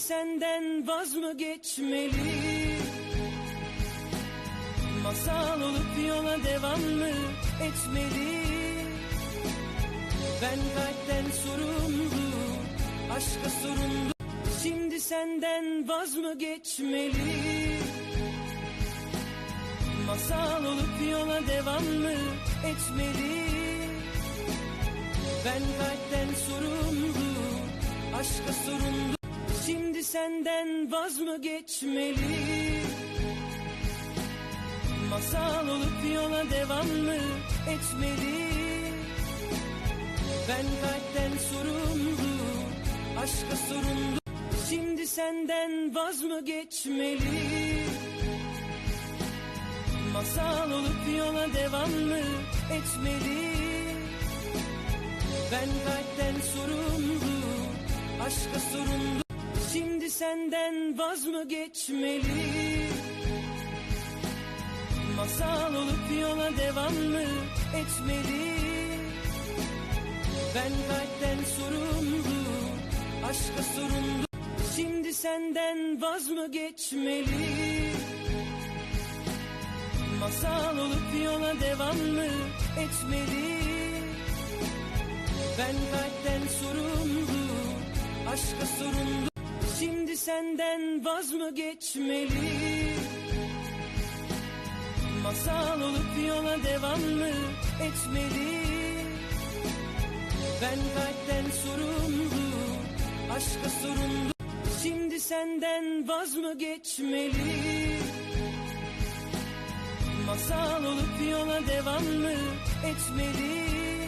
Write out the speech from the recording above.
senden vaz mı geçmeli? Masal olup yola devam mı etmeli? Ben kalpten sorumlu, aşka sorumlu. Şimdi senden vaz mı geçmeli? Masal olup yola devam mı etmeli? Ben kalpten sorumlu, aşka sorumlu. Şimdi senden vaz mı geçmeli? Masal olup yola devam mı etmeli? Ben kalpten sorumlu, aşka sorumlu. Şimdi senden vaz mı geçmeli? Masal olup yola devam mı etmeli? Ben kalpten sorumlu, aşka sorumlu. Şimdi senden vaz mı geçmeli? Masal olup yola devam mı etmeli? Ben kalpten sorumlu, aşka sorumlu. Şimdi senden vaz mı geçmeli? Masal olup yola devam mı etmeli? Ben kalpten sorumlu, aşka sorumlu. Senden vaz mı geçmeli? Masal olup yola devam mı etmeli? Ben kalpten sorumlu, aşka sorumlu. Şimdi senden vaz mı geçmeli? Masal olup yola devam mı etmeli?